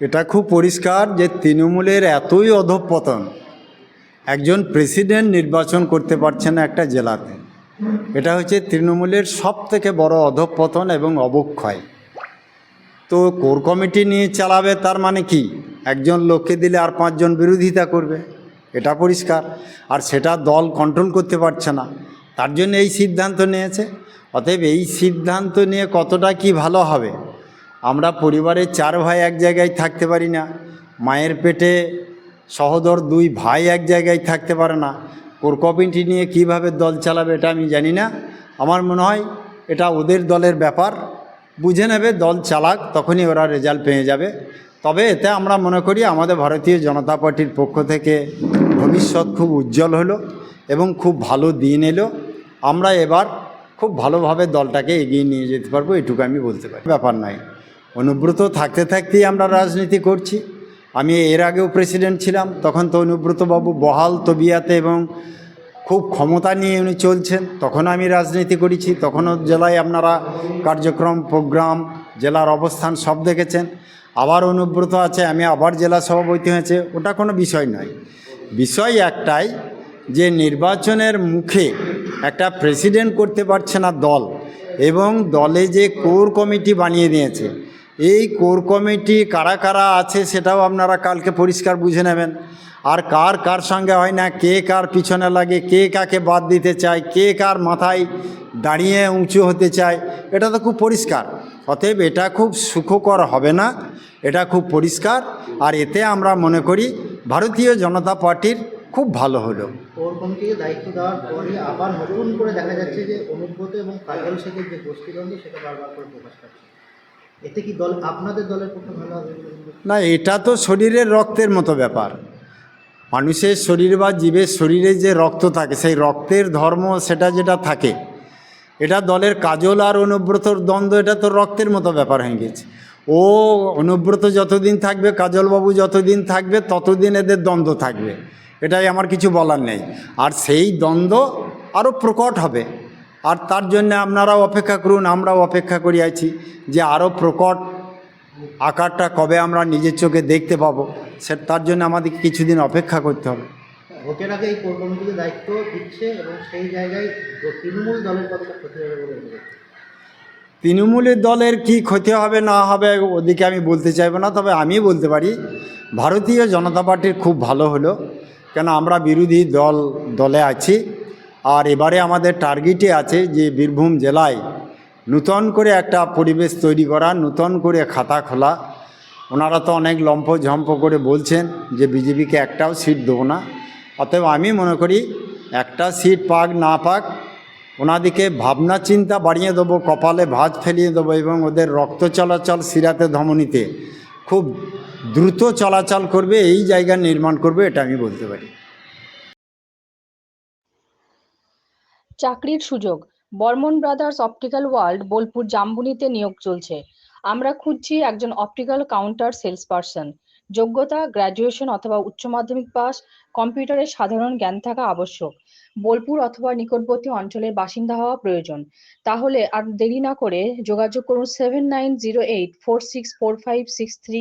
এটা খুব পরিষ্কার যে তৃণমূলের এতই অধঃপতন। একজন প্রেসিডেন্ট নির্বাচন করতে পারছে না একটা জেলাতে। এটা হচ্ছে তৃণমূলের সব থেকে বড় অধঃপতন এবং অবক্ষয়। তো কোর কমিটি নিয়ে চালাবে তার মানে কি? একজন লোককে দিলে আর পাঁচজন বিরোধিতা করবে। এটা পরিষ্কার। আর সেটা দল কন্ট্রোল করতে পারছে না। তার জন্য এই সিদ্ধান্ত নিয়েছে। অতএব এই সিদ্ধান্ত নিয়ে কতটা কি ভালো হবে? আমরা পরিবারের চার ভাই এক জায়গায় থাকতে পারি না। মায়ের পেটে সহোদর দুই ভাই এক জায়গায় থাকতে পারে না। কোর কমিটি নিয়ে কীভাবে দল চালাবে এটা আমি জানি না। আমার মনে হয় এটা ওদের দলের ব্যাপার। বুঝে নেবে, দল চালাক, তখনই ওরা রেজাল্ট পেয়ে যাবে। তবে এতে আমরা মনে করি আমাদের ভারতীয় জনতা পার্টির পক্ষ থেকে ভবিষ্যৎ খুব উজ্জ্বল হলো এবং খুব ভালো দিন এলো। আমরা এবার খুব ভালোভাবে দলটাকে এগিয়ে নিয়ে যেতে পারব, এটুকু আমি বলতে পারি। ব্যাপার নয়। অনুব্রত থাকতে থাকতেই আমরা রাজনীতি করছি। আমি এর আগেও প্রেসিডেন্ট ছিলাম, তখন তো অনুব্রতবাবু বহাল তবিয়াতে এবং খুব ক্ষমতা নিয়ে উনি চলছেন, তখন আমি রাজনীতি করেছি, তখনও জেলায় আপনারা কার্যক্রম, প্রোগ্রাম, জেলার অবস্থান সব দেখেছেন। আবার অনুব্রত আছে, আমি আবার জেলা সভাপতি হয়েছে, ওটা কোনো বিষয় নয়। বিষয় একটাই যে নির্বাচনের মুখে একটা প্রেসিডেন্ট করতে পারছে না দল, এবং দলে যে কোর কমিটি বানিয়ে দিয়েছে এই কোর কমিটি কারা কারা আছে সেটাও আপনারা কালকে পরিষ্কার বুঝে নেবেন। আর কার কার সঙ্গে হয় না, কে কার পিছনে লাগে, কে কাকে বাদ দিতে চায়, কে কার মাথায় দাঁড়িয়ে উঁচু হতে চায়, এটা তো খুব পরিষ্কার। অতএব এটা খুব সুখকর হবে না, এটা খুব পরিষ্কার। আর এতে আমরা মনে করি ভারতীয় জনতা পার্টির খুব ভালো হলো। দায়িত্ব দেওয়ার পরে আবার নতুন করে দেখা যাচ্ছে যে অনুব্রত এবং কাজল যে সেটা বারবার করে প্রকাশ এতে কি দল আপনাদের দলের পক্ষে ভালো হবে? না, এটা তো শরীরের রক্তের মতো ব্যাপার। মানুষের শরীর বা জীবের শরীরে যে রক্ত থাকে, সেই রক্তের ধর্ম সেটা যেটা থাকে, এটা দলের কাজল আর অনুব্রতর দ্বন্দ্ব, এটা তো রক্তের মতো ব্যাপার হয়ে গেছে। ও অনুব্রত যতদিন থাকবে, কাজলবাবু যতদিন থাকবে, ততদিন এদের দ্বন্দ্ব থাকবে। এটাই আমার কিছু বলার নেই। আর সেই দ্বন্দ্ব আরও প্রকট হবে। আর তার জন্য আপনারাও অপেক্ষা করুন আমরাও অপেক্ষা করি আছি যে আরও প্রকট আকারটা কবে আমরা নিজের চোখে দেখতে পাবো সে তার জন্য আমাদেরকে কিছুদিন অপেক্ষা করতে হবে। ভোটের আগে এই কোর দায়িত্ব দিচ্ছে এবং সেই জায়গায় তৃণমূল দলের কতটা ক্ষতি হবে বলে তৃণমূলের দলের কি ক্ষতি হবে না হবে ওদিকে আমি বলতে চাইব না তবে আমি বলতে পারি ভারতীয় জনতা পার্টির খুব ভালো হলো। কেন আমরা বিরোধী দল দলে আছি। আর এবারে আমাদের টার্গেটে আছে যে বীরভূম জেলায় নূতন করে একটা পরিবেশ তৈরি করা, নূতন করে খাতা খোলা। ওনারা তো অনেক লম্ফ ঝম্প করে বলছেন যে বিজেপিকে একটাও সিট দেবো না। অতএব আমি মনে করি একটা সিট পাক, না পাক ওনাদিকে ভাবনা চিন্তা বাড়িয়ে দেবো, কপালে ভাঁজ ফেলিয়ে দেবো এবং ওদের রক্ত চলাচল সিরাতে ধমনীতে খুব দ্রুত চলাচল করবে, এই জায়গা নির্মাণ করবে, এটা আমি বলতে পারি। চাকরির সুযোগ। Barman brothers optical world Bolpur জাম্বুনিতে নিয়োগ চলছে। আমরা খুঁজছি একজন অপটিক্যাল কাউন্টার সেলস পার্সন যোগ্যতা, গ্র্যাজুয়েশন অথবা উচ্চ মাধ্যমিক পাস কম্পিউটারের সাধারণ জ্ঞান থাকা আবশ্যক। বোলপুর অথবা নিকটবর্তী অঞ্চলের বাসিন্দা হওয়া প্রয়োজন। তাহলে আর দেরি না করে যোগাযোগ করুন seven nine zero eight four six four five six three